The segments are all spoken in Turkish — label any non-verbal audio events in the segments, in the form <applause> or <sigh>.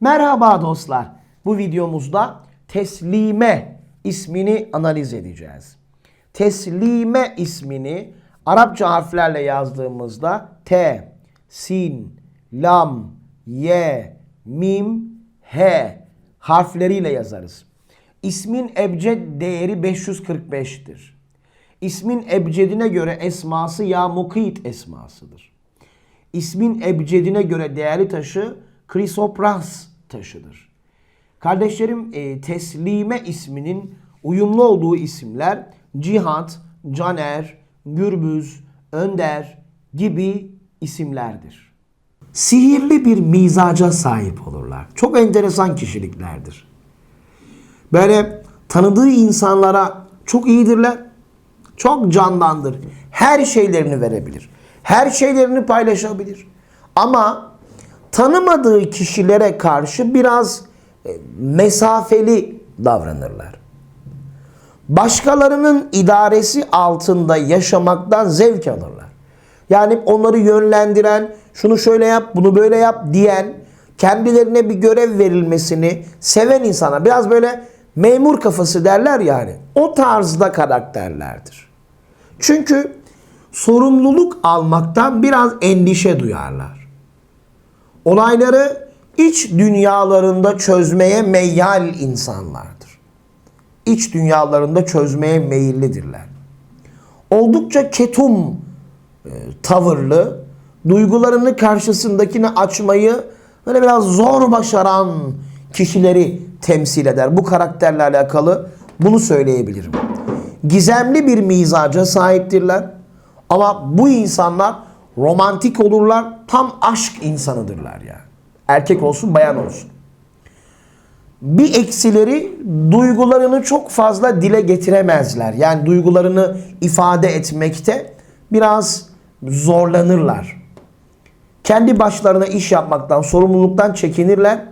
Merhaba dostlar. Bu videomuzda teslime ismini analiz edeceğiz. Teslime ismini Arapça harflerle yazdığımızda T, Sin, Lam, Y, Mim, H harfleriyle yazarız. İsmin ebced değeri 545'tir. İsmin ebcedine göre esması ya mukit esmasıdır. İsmin ebcedine göre değerli taşı Krisopras taşıdır. Kardeşlerim e, teslime isminin uyumlu olduğu isimler Cihat, Caner, Gürbüz, Önder gibi isimlerdir. Sihirli bir mizaca sahip olurlar. Çok enteresan kişiliklerdir. Böyle tanıdığı insanlara çok iyidirler. Çok candandır. Her şeylerini verebilir. Her şeylerini paylaşabilir. Ama tanımadığı kişilere karşı biraz e, mesafeli davranırlar. Başkalarının idaresi altında yaşamaktan zevk alırlar. Yani onları yönlendiren, şunu şöyle yap, bunu böyle yap diyen, kendilerine bir görev verilmesini seven insana biraz böyle memur kafası derler yani. O tarzda karakterlerdir. Çünkü sorumluluk almaktan biraz endişe duyarlar. Olayları iç dünyalarında çözmeye meyyal insanlardır. İç dünyalarında çözmeye meyillidirler. Oldukça ketum e, tavırlı, duygularını karşısındakine açmayı böyle biraz zor başaran kişileri temsil eder. Bu karakterle alakalı bunu söyleyebilirim. Gizemli bir mizaca sahiptirler. Ama bu insanlar romantik olurlar. Tam aşk insanıdırlar yani. Erkek olsun bayan olsun. Bir eksileri duygularını çok fazla dile getiremezler. Yani duygularını ifade etmekte biraz zorlanırlar. Kendi başlarına iş yapmaktan, sorumluluktan çekinirler.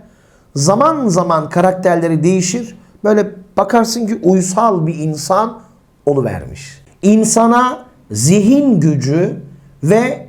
Zaman zaman karakterleri değişir. Böyle bakarsın ki uysal bir insan oluvermiş. İnsana zihin gücü ve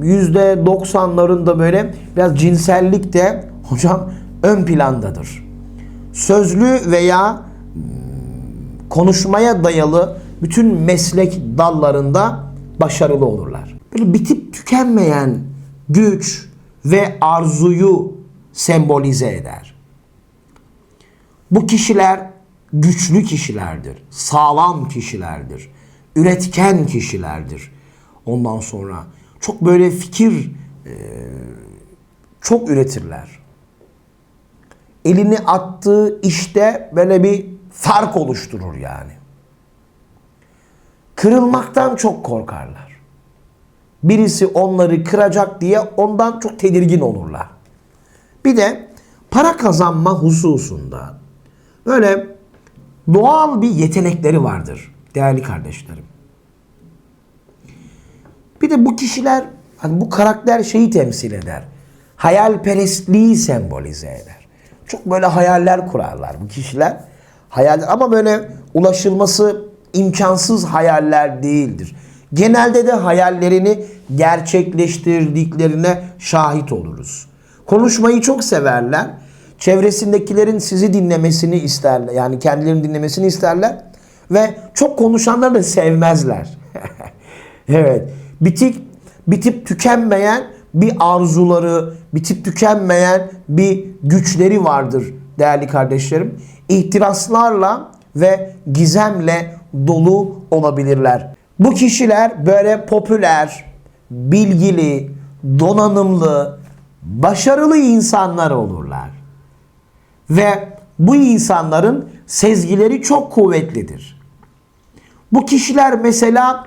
%90'larında böyle biraz cinsellik de hocam ön plandadır. Sözlü veya hmm, konuşmaya dayalı bütün meslek dallarında başarılı olurlar. Böyle bitip tükenmeyen güç ve arzuyu sembolize eder. Bu kişiler güçlü kişilerdir, sağlam kişilerdir, üretken kişilerdir. Ondan sonra çok böyle fikir e, çok üretirler. Elini attığı işte böyle bir fark oluşturur yani. Kırılmaktan çok korkarlar. Birisi onları kıracak diye ondan çok tedirgin olurlar. Bir de para kazanma hususunda böyle doğal bir yetenekleri vardır değerli kardeşlerim. Bir de bu kişiler hani bu karakter şeyi temsil eder. Hayalperestliği sembolize eder. Çok böyle hayaller kurarlar bu kişiler. Hayaller ama böyle ulaşılması imkansız hayaller değildir. Genelde de hayallerini gerçekleştirdiklerine şahit oluruz. Konuşmayı çok severler. Çevresindekilerin sizi dinlemesini isterler. Yani kendilerini dinlemesini isterler. Ve çok konuşanları da sevmezler. <laughs> evet. Bitik, bitip tükenmeyen bir arzuları, bitip tükenmeyen bir güçleri vardır değerli kardeşlerim. İhtiraslarla ve gizemle dolu olabilirler. Bu kişiler böyle popüler, bilgili, donanımlı, başarılı insanlar olurlar. Ve bu insanların sezgileri çok kuvvetlidir. Bu kişiler mesela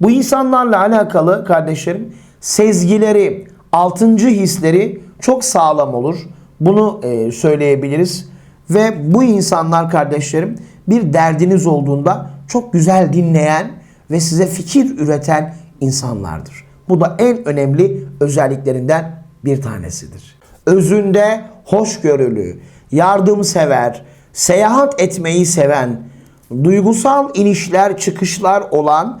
bu insanlarla alakalı kardeşlerim sezgileri, altıncı hisleri çok sağlam olur. Bunu e, söyleyebiliriz. Ve bu insanlar kardeşlerim bir derdiniz olduğunda çok güzel dinleyen ve size fikir üreten insanlardır. Bu da en önemli özelliklerinden bir tanesidir. Özünde hoşgörülü, yardımsever, seyahat etmeyi seven, duygusal inişler çıkışlar olan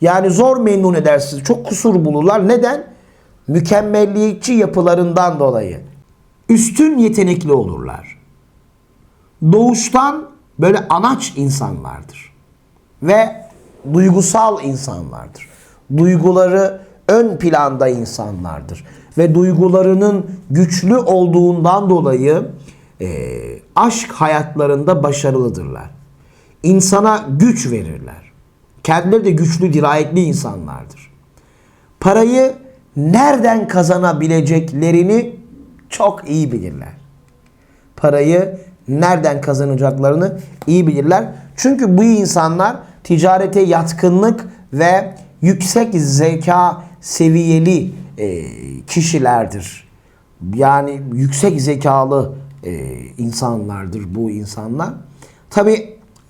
Yani zor memnun edersiniz. Çok kusur bulurlar. Neden? Mükemmelliyetçi yapılarından dolayı. Üstün yetenekli olurlar. Doğuştan böyle anaç insanlardır. Ve duygusal insanlardır. Duyguları ön planda insanlardır. Ve duygularının güçlü olduğundan dolayı e, aşk hayatlarında başarılıdırlar. İnsana güç verirler. Kendileri de güçlü, dirayetli insanlardır. Parayı nereden kazanabileceklerini çok iyi bilirler. Parayı nereden kazanacaklarını iyi bilirler. Çünkü bu insanlar ticarete yatkınlık ve yüksek zeka seviyeli e, kişilerdir. Yani yüksek zekalı e, insanlardır bu insanlar. Tabi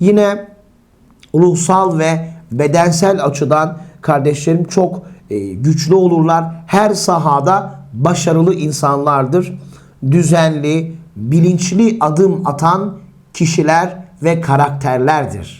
Yine ruhsal ve bedensel açıdan kardeşlerim çok e, güçlü olurlar. Her sahada başarılı insanlardır. Düzenli, bilinçli adım atan kişiler ve karakterlerdir.